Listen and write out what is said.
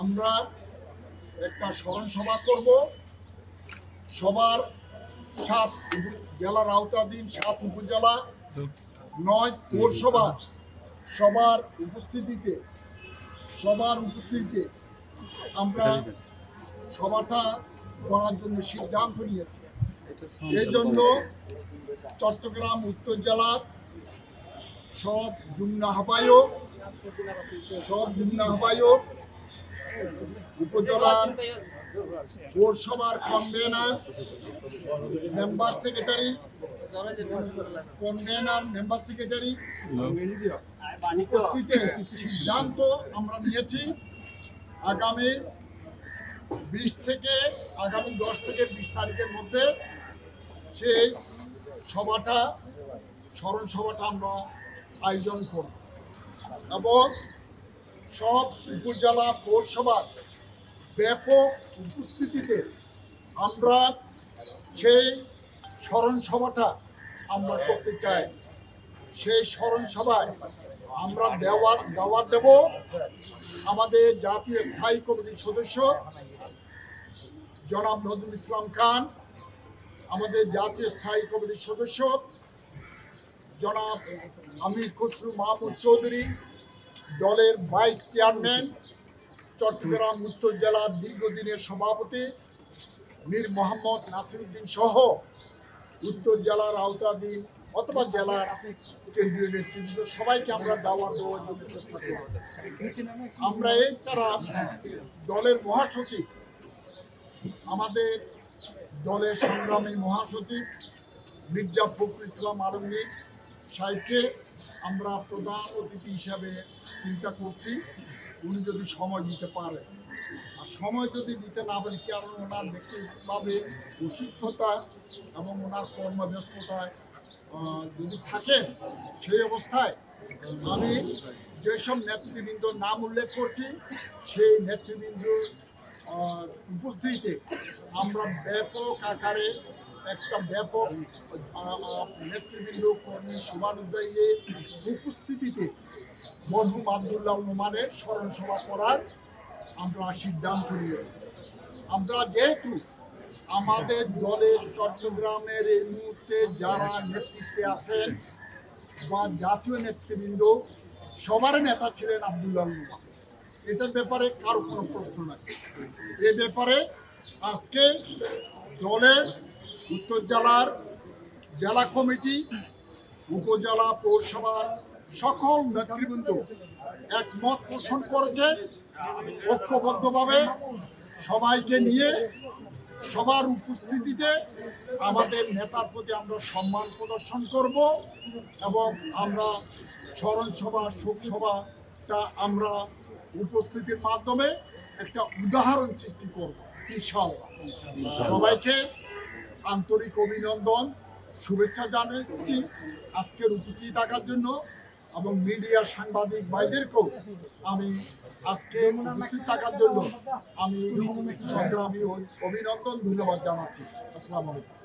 আমরা একটা স্মরণ সভা করব। সবার সাত জেলার আওতাধীন সাত উপজেলা, নয় পৌরসভা। সবার উপস্থিতিতে সবার উপস্থিতিতে আমরা সভাটা করার জন্য সিদ্ধান্ত নিয়েছি। এই জন্য চট্টগ্রাম উত্তর জেলার সব যুগ্ম আহ্বায়ক, সব যুগ্ম আহ্বায়ক উপজেলার পৌরসভার convener, member secretary, convener, member secretary উপস্থিতে সিদ্ধান্ত আমরা নিয়েছি। আগামী বিশ থেকে, আগামী দশ থেকে বিশ তারিখের মধ্যে সেই সভাটা, স্মরণ সভাটা আমরা আয়োজন করব। এবং সব উপজেলা পৌরসভার ব্যাপক উপস্থিতিতে আমরা সেই স্মরণ সভাটা আমরা করতে চাই। সেই স্মরণ সভায় আমরা দেওয়ার, দাওয়াত দেব। আমাদের জাতীয় স্থায়ী কমিটির সদস্য জনাব নজরুল ইসলাম খান, আমাদের জাতীয় স্থায়ী কমিটির সদস্য জনাব আমির খসরু মাহমুদ চৌধুরী দলের ভাইস চেয়ারম্যান, চট্টগ্রাম উত্তর জেলার দীর্ঘদিনের সভাপতি মীর মোহাম্মদ নাসিরুদ্দিন সহ উত্তর জেলার আওতাধীন অথবা জেলার কেন্দ্রীয় নেতৃত্ব সবাইকে আমরা দাওয়াত দেওয়ার জন্য চেষ্টা করব আমরা এছাড়া দলের মহাসচিব, আমাদের দলের সংগ্রামী মহাসচিব মির্জা ফখরুল ইসলাম আলমগীর সাহেবকে আমরা প্রধান অতিথি হিসাবে চিন্তা করছি, উনি যদি সময় দিতে পারেন। আর সময় যদি দিতে না পারি কারণ ওনার ব্যক্তিগতভাবে অসুস্থতা এবং ওনার কর্মব্যস্ততায় যদি থাকেন, সেই অবস্থায় আমি যেসব নেতৃবৃন্দর নাম উল্লেখ করছি, সেই নেতৃবৃন্দ উপস্থিতিতে আমরা ব্যাপক আকারে একটা ব্যাপক নেতৃবৃন্দ, কর্মী সমানুদ্দায়ীর উপস্থিতিতে মরহুম আবদুল্লাহ নোমানের স্মরণ সভা করার আমরা সিদ্ধান্ত নিয়েছি। আমরা যেহেতু আমাদের দলের চট্টগ্রামের এই মুহূর্তে যারা নেতৃত্বে আছেন বা জাতীয় নেতৃবৃন্দ, সবার নেতা ছিলেন আবদুল্লাহ নোমান এটার ব্যাপারে কারও কোনো প্রশ্ন নাই। এ ব্যাপারে আজকে দলের উত্তর জেলার জেলা কমিটি উপজেলা পৌরসভার সকল নেতৃবৃন্দ একমত পোষণ করেছে। ঐক্যবদ্ধভাবে সবাইকে নিয়ে সবার উপস্থিতিতে আমাদের নেতার প্রতি আমরা সম্মান প্রদর্শন করব এবং আমরা স্মরণ সভা শোক সভাটা আমরা উপস্থিতির মাধ্যমে একটা উদাহরণ সৃষ্টি করব সবাইকে আন্তরিক অভিনন্দন, শুভেচ্ছা জানাচ্ছি আজকের উপস্থিত থাকার জন্য এবং মিডিয়া সাংবাদিক ভাইদেরকেও আমি আজকে উপস্থিত থাকার জন্য আমি সংগ্রামী অভিনন্দন, ধন্যবাদ জানাচ্ছি। আসসালামু আলাইকুম।